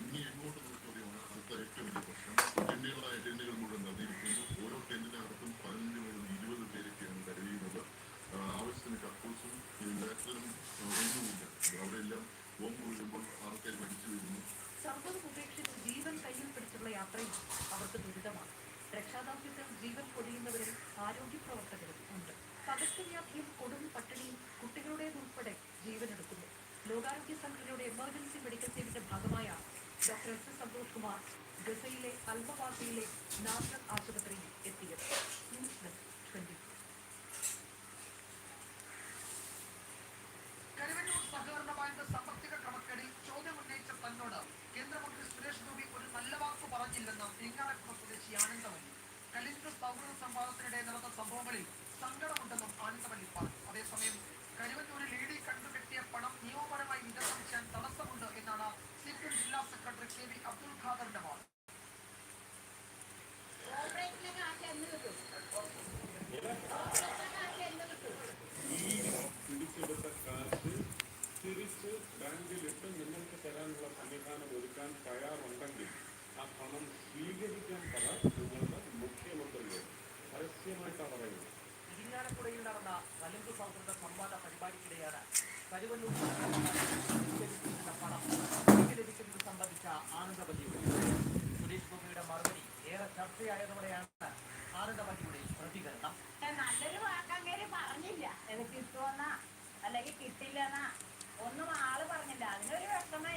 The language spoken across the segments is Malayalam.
ഇനി എങ്ങോട്ട് ജീവൻ കയ്യിൽ പിടിച്ചുള്ള ജീവൻ ആരോഗ്യ പ്രവർത്തകരും ഉണ്ട് പകർച്ചവ്യാധിയും കൊടും പട്ടിണിയും കുട്ടികളുടേതുൾപ്പെടെ ജീവനെടുക്കുന്നു. ലോകാരോഗ്യ സംഘടനയുടെ എമർജൻസി മെഡിക്കൽ ടീമിന്റെ ഭാഗമായ ഡോക്ടർ എസ്. സന്തോഷ് കുമാർ ഗസയിലെ അൽമവാസിയിലെ നാസർ ആശുപത്രിയിൽ എത്തിയത്.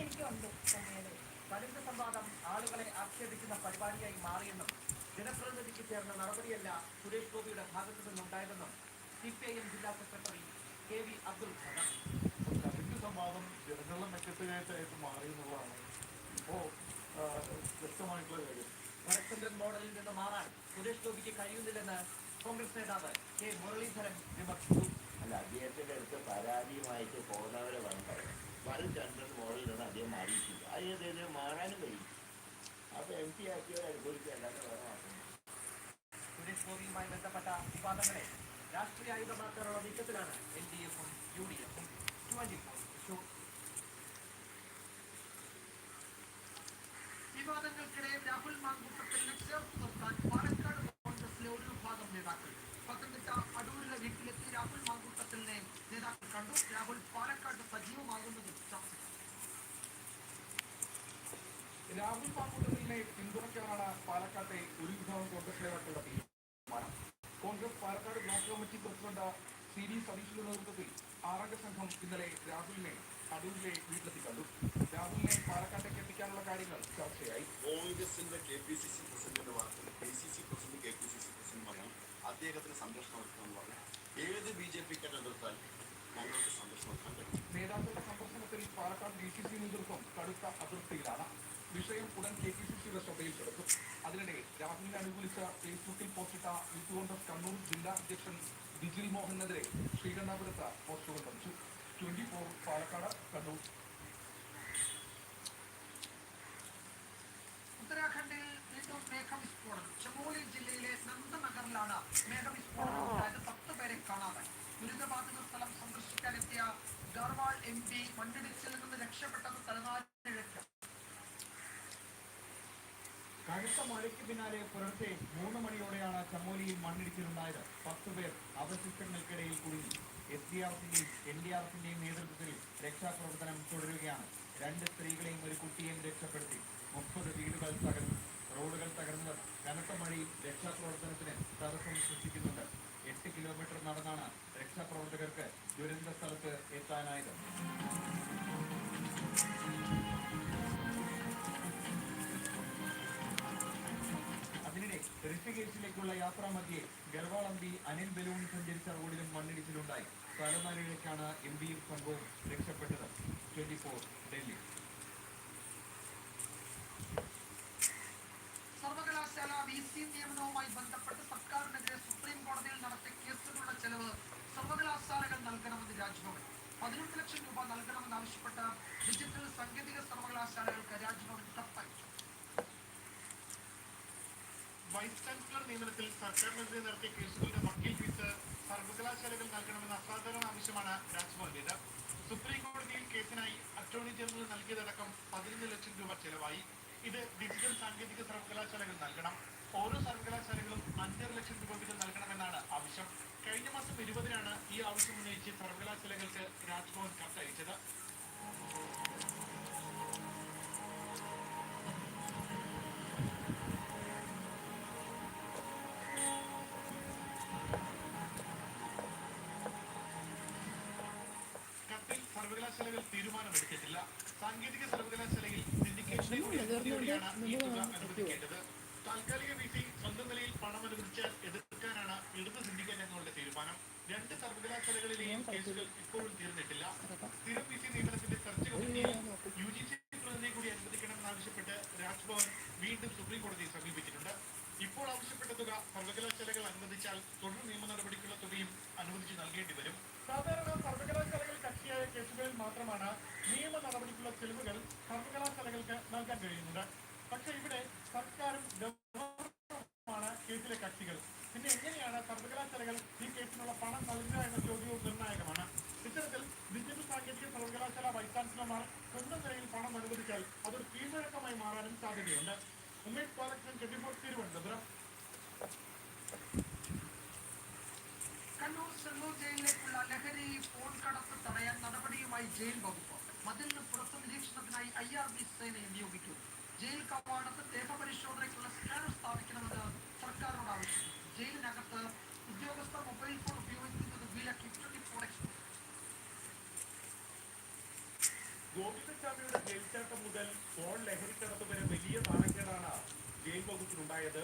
വിഷമം എനിക്കുണ്ട് ചെന്നൈയിൽ. സംവാദം ആളുകളെ ആക്ഷേപിക്കുന്ന പരിപാടിയായി മാറിയെന്നും ജനപ്രതിനിധിക്ക് ചേർന്ന നടപടിയല്ല സുരേഷ് ഗോപിയുടെ ഭാഗത്തു നിന്നുണ്ടായതെന്നും സി പി ഐ എം ജില്ലാ secretary K V Abdul Khader. Collect സംവാദം ജനങ്ങളുടെ മെച്ചത്തിനായിട്ട് മാറി എന്നുള്ളതാണ്. ഇപ്പോൾ വ്യക്തമായിട്ടുള്ള കാര്യം. വടക്കഞ്ചൻ മോഡലിൽ നിന്ന് മാറാൻ സുരേഷ് ഗോപിക്ക് കഴിയുന്നില്ലെന്ന് കോൺഗ്രസ് നേതാവ് കെ മുരളീധരൻ വിമർശിച്ചു. അല്ല അദ്ദേഹത്തിന്റെ അടുത്ത് പരാതിയുമായിട്ട് പോകുന്നവരെ വേണം വരും ചന്ദ്രൻ മോഡലിലാണ് അദ്ദേഹം മാറിയിട്ടില്ല. അത് ഏതെങ്കിലും മാറാനും കഴിയും. അപ്പൊ എം പി ആക്കിയവർ അനുഭവിക്കുക അല്ലാതെ വേറെ മാറ്റം സുരേഷ് ഗോപിയുമായി ബന്ധപ്പെട്ട വിവാദങ്ങളെ രാഷ്ട്രീയ ആയുധമാക്കാനുള്ള നീക്കത്തിലാണ് എൽ ഡി എഫും യു ഡി എഫും ട്വന്റി ഫോർ തൃശൂർ വിവാദങ്ങൾക്കിടെ രാഹുൽ മാങ്കൂട്ടത്തിനെ ചേർത്ത് നിർത്താൻ പാലക്കാട് കോൺഗ്രസിലെ ഒരു രാഹുൽ മാങ്കൂട്ടത്തിനെ നേതാക്കൾ കണ്ടു. രാഹുൽ രാഹുൽ പാക്കൂട്ടത്തിനെ പിന്തുണയ്ക്കാനാണ് പാലക്കാട്ടെ ഒരു വിഭാഗം കോൺഗ്രസ് നേതാക്കളുടെ തീരുമാനം Congress Palakkad block committee president C D സതീഷിന്റെ നേതൃത്വത്തിൽ ആറംഗ സംഘം ഇന്നലെ രാഹുലിനെ അടൂരിലെ വീട്ടിലെത്തി കണ്ടു. രാഹുലിനെ പാലക്കാട്ടേക്ക് എത്തിക്കാനുള്ള കാര്യങ്ങൾ ചർച്ചയായി. കോൺഗ്രസിന്റെ കെ പി സി സി പ്രസിഡന്റിന്റെ വാർത്തയിൽ K C C president K P C C president പറഞ്ഞു അദ്ദേഹത്തിന് സംരക്ഷണം ഒരുക്കണമെന്ന് പറഞ്ഞു ഏത് ബി ജെ പിക്ക് എതിർത്താൽ ഞങ്ങൾക്ക് സംരക്ഷണം നേതാക്കളുടെ സന്ദർശനത്തിൽ പാലക്കാട് ഡി സി സി നേതൃത്വം കടുത്ത അതൃപ്തിയിലാണ് വിഷയം ഉടൻ കെ പി സി സിയുടെ ശ്രദ്ധയിൽപ്പെടുത്തും അതിനിടെ രാഹുലിനെ അനുകൂലിച്ച ഫേസ്ബുക്കിൽ പോസ്റ്റിട്ട യൂത്ത് കോൺഗ്രസ് കണ്ണൂർ ജില്ലാ അധ്യക്ഷൻ ബിജിൽ മോഹനെതിരെ ശ്രീകണ്ഠാപുരത്ത് പോസ്റ്റുകൾ ലഭിച്ചു ട്വന്റി ഫോർ പാലക്കാട് കണ്ണൂർ. പിന്നാലെ പുലർച്ചെ മൂന്ന് മണിയോടെയാണ് ചമോലിയിൽ മണ്ണിടിച്ചിലുണ്ടായത്. പത്ത് പേർ അവശിഷ്ടങ്ങൾക്കിടയിൽ കുടുങ്ങി. എസ് ഡി ആർ എഫിന്റെയും എൻ ഡി ആർ എഫിന്റെയും നേതൃത്വത്തിൽ രക്ഷാപ്രവർത്തനം തുടരുകയാണ്. രണ്ട് സ്ത്രീകളെയും ഒരു കുട്ടിയെയും രക്ഷപ്പെടുത്തി. മുപ്പത് വീടുകൾ തകർന്നു. റോഡുകൾ തകർന്ന് കനത്ത മഴയിൽ രക്ഷാപ്രവർത്തനത്തിന് തടസ്സം സൃഷ്ടിക്കുന്നുണ്ട്. എട്ട് കിലോമീറ്റർ നടന്നാണ് രക്ഷാപ്രവർത്തകർക്ക് ദുരന്ത സ്ഥലത്ത് എത്താനായത്. ഋഷികേശിലേക്കുള്ള യാത്രാമധ്യേ മധ്യേ ഗർവാളം ബി അനിൽ ബലൂൺ സഞ്ചരിച്ച റോഡിലും മണ്ണിടിച്ചിലുണ്ടായി. തലനാരിഴയ്ക്കാണ് എം പിയും സംഘവും രക്ഷപ്പെട്ടത്. Twenty four Delhi. സർവകലാശാല വി സി നിയമനവുമായി ബന്ധപ്പെട്ട് സർക്കാരിനെതിരെ സുപ്രീം കോടതിയിൽ നടത്തിയ കേസുകളുടെ ചെലവ് സർവകലാശാലകൾ നൽകണമെന്ന് രാജ്ഭവൻ. പതിനെട്ട് ലക്ഷം രൂപ നൽകണമെന്ന് ആവശ്യപ്പെട്ട ഡിജിറ്റൽ സാങ്കേതിക സർവകലാശാലകൾക്ക് രാജ്ഭവൻ കത്തയച്ചു. വൈസ് ചാൻസലർ നിയമനത്തിൽ സർക്കാരിനെതിരെ നടത്തിയ കേസുകളുടെ വക്കീൽ ഫീസ് സർവകലാശാലകൾ നൽകണമെന്ന അസാധാരണ ആവശ്യമാണ് രാജ്ഭവന്റേത് സുപ്രീം കോടതിയിൽ കേസിനായി അറ്റോർണി ജനറൽ നൽകിയതടക്കം പതിനൊന്ന് ലക്ഷം രൂപ ചെലവായി. ഇത് ഡിജിറ്റൽ സാങ്കേതിക സർവകലാശാലകൾ നൽകണം. ഓരോ സർവകലാശാലകളും അഞ്ചര ലക്ഷം രൂപ വീതം നൽകണമെന്നാണ് ആവശ്യം. കഴിഞ്ഞ മാസം ഇരുപതിനാണ് ഈ ആവശ്യം ഉന്നയിച്ച് സർവകലാശാലകൾക്ക് രാജ്ഭവൻ കത്തയച്ചത്. സർവകലാശാലകൾ തീരുമാനമെടുത്തിട്ടില്ല. സാങ്കേതിക സർവകലാശാലയിൽ അനുവദിക്കേണ്ടത്. താൽക്കാലിക വി സി സ്വന്തം നിലയിൽ പണം അനുവദിച്ച് എതിർക്കാനാണ് ഇടത് സിൻഡിക്കേറ്റ് അംഗങ്ങളുടെ തീരുമാനം. രണ്ട് സർവകലാശാലകളിലെയും കേസുകൾ ഇപ്പോഴും തീർന്നിട്ടില്ല. സ്ഥിരം വി സി നിയമനത്തിന്റെ ചർച്ച കമ്മിറ്റിയിൽ യു ജി സി പ്രതിനിധി കൂടി അനുവദിക്കണമെന്നാവശ്യപ്പെട്ട് രാജ്ഭവൻ വീണ്ടും സുപ്രീം കോടതിയെ സമീപിച്ചിട്ടുണ്ട്. ഇപ്പോൾ ആവശ്യപ്പെട്ട തുക സർവകലാശാലകൾ അനുവദിച്ചാൽ തുടർ നിയമ നടപടിക്കുള്ള തുകയും അനുവദിച്ചു നൽകേണ്ടി വരും. സാധാരണ സർവകലാശാലകൾ കക്ഷിയായ കേസുകളിൽ മാത്രമാണ് നിയമ നടപടിക്കുള്ള തെളിവുകൾ സർവകലാശാലകൾക്ക് നൽകാൻ കഴിയുന്നത്. പക്ഷേ ഇവിടെ സർക്കാരും ഗവർണറുമാണ് കേസിലെ കക്ഷികൾ. പിന്നെ എങ്ങനെയാണ് സർവകലാശാലകൾ ഈ കേസിനുള്ള പണം നൽകുക എന്ന ചോദ്യവും നിർണായകമാണ്. ഇത്തരത്തിൽ ഡിജിറ്റൽ സാങ്കേതിക സർവകലാശാല വൈസ് ചാൻസലർമാർ സ്വന്തം നിലയിൽ പണം അനുവദിച്ചാൽ അതൊരു കീഴ്വഴക്കമായി മാറാനും സാധ്യതയുണ്ട്. ഉമേഷ് ബാലകൃഷ്ണൻ ചെട്ടിപ്പോൾ തിരുവനന്തപുരം. കണ്ണൂർ ജയിലിലേക്കുള്ള ലഹരി ഫോൺ കടത്ത് തടയാൻ നടപടിയുമായി ജയിൽ വകുപ്പ്. മതിലിന് പുറത്ത് നിരീക്ഷണത്തിനായി ഐ ആർ ബി സേനയെ ജയിൽ കവാടത്ത് ദേഹപരിശോധനയ്ക്കുള്ള സ്കാനർ സ്ഥാപിക്കണമെന്ന് സർക്കാരിനോട് ആവശ്യപ്പെട്ടു. ജയിലിനകത്ത് ഉദ്യോഗസ്ഥർ മൊബൈൽ ഫോൺ ഉപയോഗിക്കുന്നത് വിലക്കി ട്വന്റി ഫോർ എക്സ്പ്രസ്. ഗോവിന്ദസ്വാമിയുടെ ജയിൽച്ചാട്ടം മുതൽ ഫോൺ ലഹരിക്കടത്ത് വരെ വലിയ നാണക്കേടാണ് ജയിൽ വകുപ്പിനുണ്ടായത്.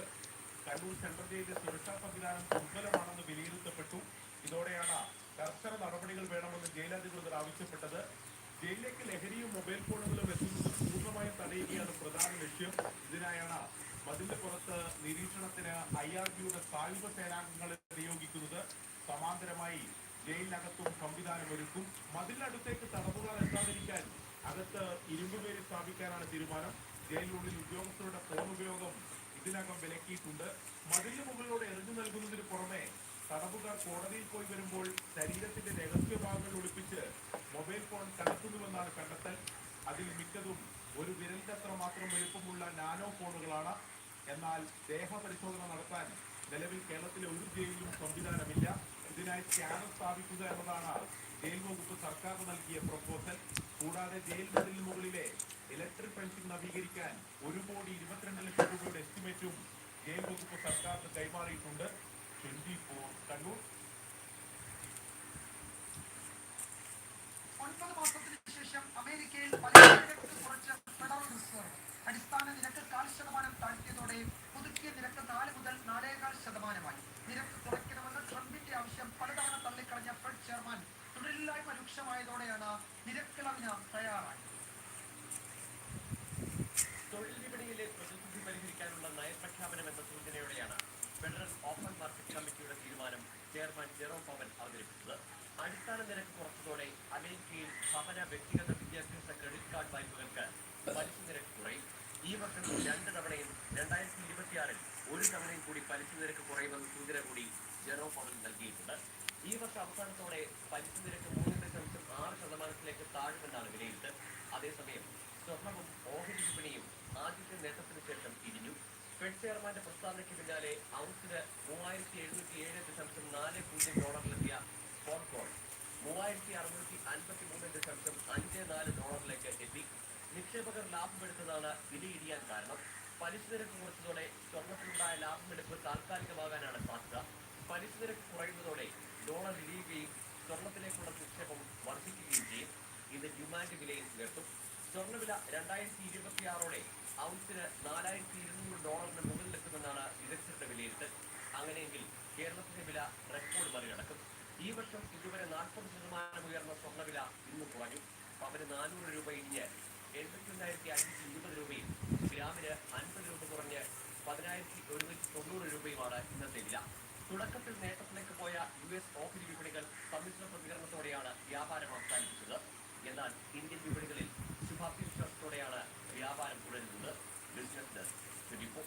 കണ്ണൂർ സെൻട്രൽ ജയിലിലെ സുരക്ഷാ സംവിധാനം ദുർബലമാണെന്ന് വിലയിരുത്തപ്പെട്ടു. ഇതോടെയാണ് കർശന നടപടികൾ വേണമെന്ന് ജയിലധികൃതർ ആവശ്യപ്പെട്ടത്. ജയിലിലേക്ക് ലഹരിയും മൊബൈൽ ഫോണുകളും എത്തുന്നത് പൂർണമായും തടയുകയാണ് പ്രധാന ലക്ഷ്യം. ഇതിനായാണ് മതിലിന് പുറത്ത് നിരീക്ഷണത്തിന് ഐ ആർ ബിയുടെ സായുധ സേനാംഗങ്ങളെ നിയോഗിക്കുന്നത്. സമാന്തരമായി ജയിലിനകത്തും സംവിധാനം ഒരുക്കും. മതിലിനടുത്തേക്ക് തടവുകാർ എത്താതിരിക്കാൻ അകത്ത് ഇരുമ്പുപേര് സ്ഥാപിക്കാനാണ് തീരുമാനം. ജയിലിനുള്ളിൽ ഉദ്യോഗസ്ഥരുടെ ഫോൺ ഉപയോഗം ഇതിനകം വിലക്കിയിട്ടുണ്ട്. മതിലിന് മുകളിലൂടെ എറിഞ്ഞു നൽകുന്നതിന് പുറമെ തടവുകാർ കോടതിയിൽ പോയി വരുമ്പോൾ ശരീരത്തിന്റെ രഹസ്യ ഭാഗങ്ങൾ ഒളിപ്പിച്ച് മൊബൈൽ ഫോൺ കടത്തുന്നുവെന്നാണ് കണ്ടെത്തൽ. അതിൽ മിക്കതും ഒരു വിരലിന്റെ മാത്രം വലുപ്പമുള്ള നാനോ ഫോണുകളാണ്. എന്നാൽ ദേഹപരിശോധന നടത്താൻ നിലവിൽ കേരളത്തിലെ ഒരു ജയിലിലും സംവിധാനമില്ല. ഇതിനായി ക്യാമ്പ് സ്ഥാപിക്കുക എന്നതാണ് ജയിൽ വകുപ്പ് സർക്കാർ നൽകിയ പ്രപ്പോസൽ കൂടാതെ ജയിൽ മതിലിന് മുകളിലെ ഇലക്ട്രിക് ഫെൻസിംഗ് നവീകരിക്കാൻ ഒരു കോടി ഇരുപത്തിരണ്ട് ലക്ഷം രൂപയുടെ എസ്റ്റിമേറ്റും ജയിൽ വകുപ്പ് സർക്കാരിന് കൈമാറിയിട്ടുണ്ട്. ട്വന്റി ഫോർ കണ്ണൂർ മാസത്തിന് ശേഷം അമേരിക്കയിൽ പലിശ നിരക്ക് കുറച്ച് ഫെഡറൽ റിസർവ് അടിസ്ഥാന നിരക്ക് കാൽ ശതമാനം താഴ്ത്തിയതോടെ പുതുക്കിയ നിരക്ക് നാല് മുതൽ നാലേകാൽ ശതമാനമായി നിരക്ക് കുറയ്ക്കണമെന്ന് ട്രംപിന്റെ ആവശ്യം പലതവണ തള്ളിക്കളഞ്ഞ ഫെഡ് ചെയർമാൻ രൂക്ഷമായതോടെയാണ് നിരക്കിളവിന് തയ്യാറായത്. തൊഴിൽ വിപണിയിലെ പ്രതിസന്ധി പരിഹരിക്കാനുള്ള നയപ്രഖ്യാപനം എന്ന സൂചനയോടെയാണ് ഫെഡറൽ ഓപ്പൺ മാർക്കറ്റ് കമ്മിറ്റിയുടെ തീരുമാനം ചെയർമാൻ ജെറോം പവൻ അവതരിപ്പിച്ചത്. അടിസ്ഥാന നിരക്ക് കുറച്ചതോടെ അമേരിക്കയിൽ ഭവന വ്യക്തിഗത വിദ്യാഭ്യാസ ക്രെഡിറ്റ് കാർഡ് വായ്പകൾക്ക് പലിശ നിരക്ക് കുറയും. ഈ വർഷം രണ്ട് തവണയും രണ്ടായിരത്തി ഇരുപത്തിയാറിൽ ഒരു തവണയും കൂടി പലിശ നിരക്ക് കുറയുമെന്ന സൂചന കൂടി ജെറോം പവൻ നൽകിയിട്ടുണ്ട്. ഈ വർഷം അവസാനത്തോടെ പലിശ നിരക്ക് ശതമാനത്തിലേക്ക് താഴുമെന്നാണ് വിലയിരുത്തൽ. അതേസമയം സ്വർണവും ഓഹരി വിപണിയും ആദ്യത്തെ നേട്ടത്തിന് ശേഷം തിരിഞ്ഞു ഫെഡ് ചെയർമാന്റെ പ്രസ്താവനയ്ക്ക് പിന്നാലെ ഔൺസിന് മൂവായിരത്തി എഴുന്നൂറ്റി ഏഴ് ദശാംശം നാല് പൂജ്യം ഡോളറിലെത്തിയ സ്പോട്ട് മൂവായിരത്തി അറുന്നൂറ്റി അൻപത്തി മൂന്ന് ദശാംശം അഞ്ച് നാല് ഡോളറിലേക്ക് എത്തി. നിക്ഷേപകർ ലാഭമെടുത്തതാണ് വിലയിടിയാൻ കാരണം. പലിശ നിരക്ക് കുറച്ചതോടെ സ്വർണത്തിലുണ്ടായ ലാഭമെടുപ്പ് താൽക്കാലികമാകാനാണ് സാധ്യത. പലിശ നിരക്ക് കുറയുന്നതോടെ ഡോളർ ഇടിയുകയും സ്വർണത്തിലേക്കുള്ള നിക്ഷേപം വർദ്ധിക്കുകയും ചെയ്യും. ഇത് ഡിമാൻഡ് വിലയിൽ ഉയർത്തും. സ്വർണവില രണ്ടായിരത്തി ഇരുപത്തിയാറോടെ ഔൺസിന് നാലായിരത്തി ഇരുന്നൂറ് ഡോളറിന് മുകളിലെത്തുമെന്നാണ് വിദഗ്ധരുടെ വിലയിരുത്തൽ. അങ്ങനെയെങ്കിൽ കേരളത്തിന്റെ വില റെക്കോർഡ് മറികടക്കും. ഈ വർഷം ഇതുവരെ നാൽപ്പത് ശതമാനം ഉയർന്ന സ്വർണവില ഇന്ന് കുറഞ്ഞു. പവന് നാനൂറ് രൂപ ഇടിഞ്ഞ് എഴുപത്തിരണ്ടായിരത്തി അഞ്ഞൂറ്റി ഇരുപത് രൂപയും ഗ്രാമിന് അൻപത് രൂപ കുറഞ്ഞ് പതിനായിരത്തി ഒരുന്നൂറ്റി തൊണ്ണൂറ് രൂപയുമാണ് ഇന്നത്തെ വില. തുടക്കത്തിൽ നേട്ടത്തിലേക്ക് പോയ യു എസ് ഓഹരി വിപണികൾ സമ്മിശ്ര പ്രതികരണത്തോടെയാണ് വ്യാപാരം അവസാനിപ്പിച്ചത്. എന്നാൽ ഇന്ത്യൻ വിപണികളിൽ ശുഭാപ്തിവിശ്വാസത്തോടെയാണ് വ്യാപാരം തുടരുന്നത്. Business desk twenty four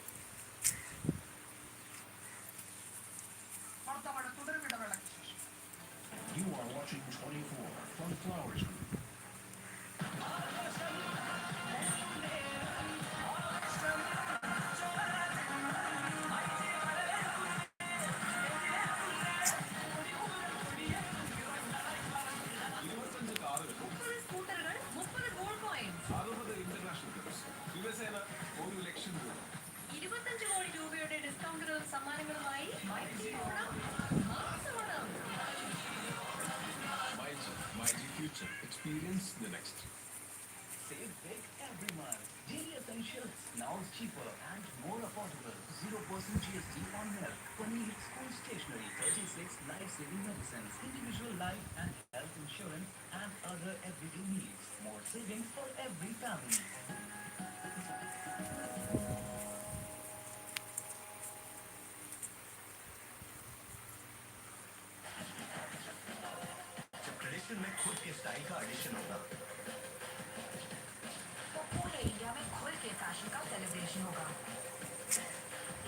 You are watching 24 from Flowers Group. life-saving medicines, individual life and health insurance, and other everyday needs. More savings for every family.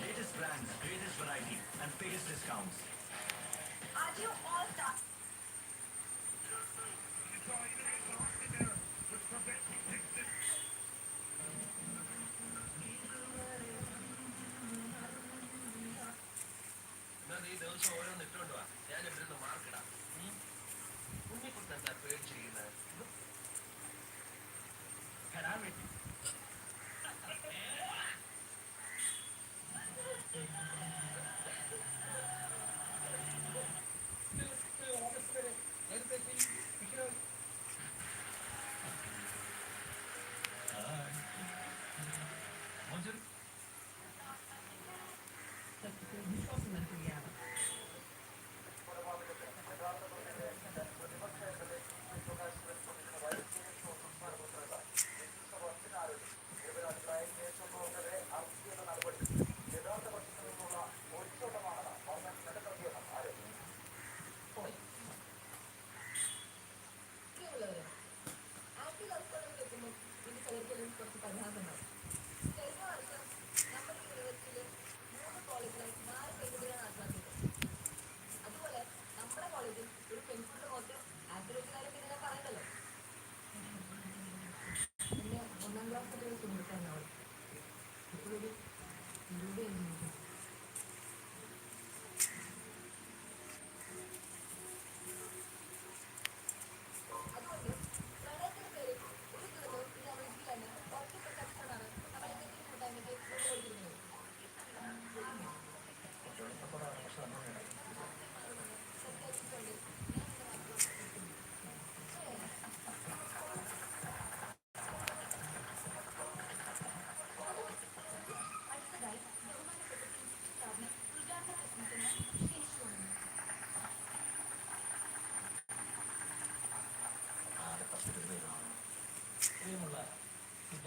Latest brands, greatest variety, and biggest discounts. ദിവസം ഓരോന്ന് ഇട്ടുകൊണ്ട് വാ ഞാൻ ഇവിടെ നിന്ന് മാർക്കിടാം ഉണ്ണിക്കുട്ടൻ എന്താ പേടിച്ചിരിക്കുന്നത്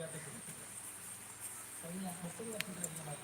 لا تكن فإن حصلت من المرض